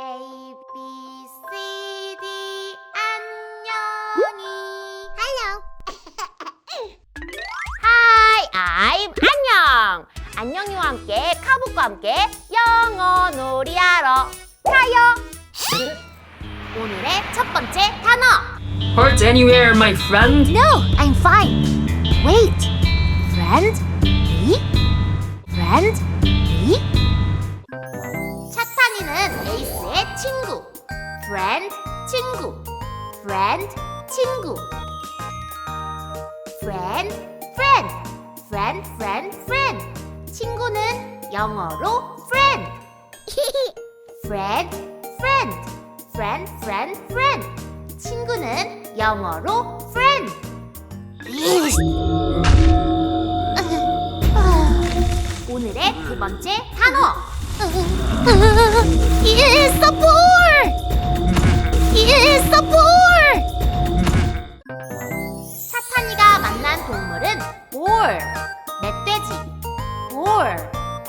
A B C D 안녕히 Hello Hi I'm 안녕 안녕이와 함께 카북과 함께 영어 놀이하러 가요 오늘의 첫 번째 단어 Hurt anywhere, my friend? No, I'm fine. Wait. Friend? Me? Friend? Me? 친구. Friend, 친구. Friend, 친구. Friend, friend. Friend, friend, friend. 친구는 영어로 friend. friend, friend. Friend, friend, friend. 친구는 영어로 friend. 오늘의 두 번째 단어. It's a ball. 사탄이가 만난 동물은 볼, 멧돼지. 볼,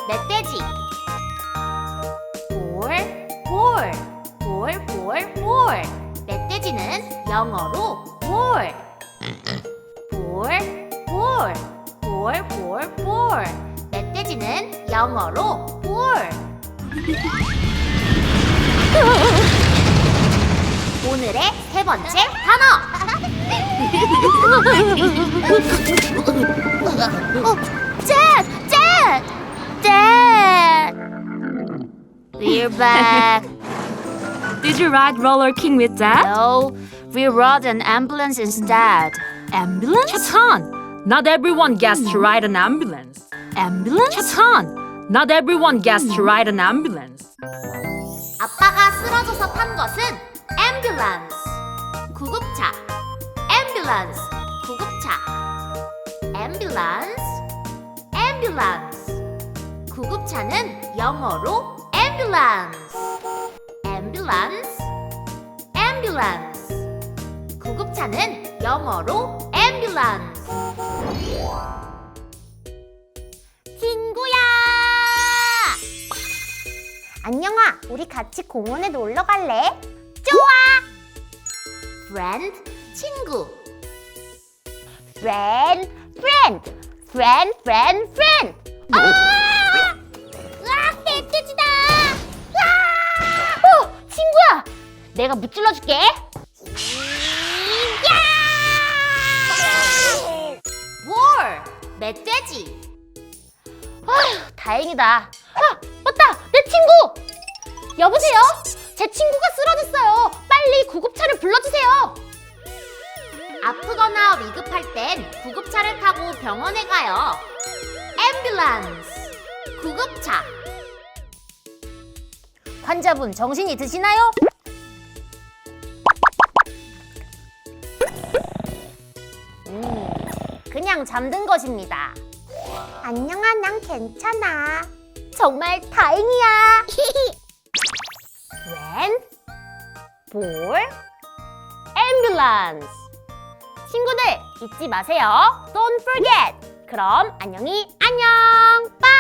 멧돼지. 볼, 볼, 볼, 볼, 볼. 멧돼지는 영어로 볼. 볼, 볼, 볼, 볼, 볼. 멧돼지는 영어로 볼. 오늘의 세 번째 단어. 어, 잭, 잭, 잭. We're back. Did you ride Roller King with Dad? No, we rode an ambulance instead. Ambulance? Chatan! Not everyone gets to ride an ambulance. Ambulance? Chatan! Not everyone gets to ride an ambulance. 아빠가 쓰러져서 탄 것은 ambulance. 구급차. ambulance. 구급차. ambulance. ambulance. 구급차는 영어로 ambulance. ambulance. ambulance. 구급차는 영어로 ambulance. 친구야! 안녕아, 우리 같이 공원에 놀러 갈래? 좋아! Friend, 친구. friend, friend, friend, friend, friend. 아! 으아, 멧돼지다! 아! 어, 친구야! 내가 무찔러 줄게. 야! 뭘? 멧돼지. 아휴, 다행이다. 아, 맞다! 내 친구! 여보세요? 제 친구가 쓰러졌어요. 아프거나 위급할 땐 구급차를 타고 병원에 가요. 앰뷸런스. 구급차. 환자분 정신이 드시나요? 음, 그냥 잠든 것입니다. 안녕아, 난 괜찮아. 정말 다행이야. 볼, ambulance. 친구들 잊지 마세요. Don't forget. 그럼 안녕히 안녕. 빠이.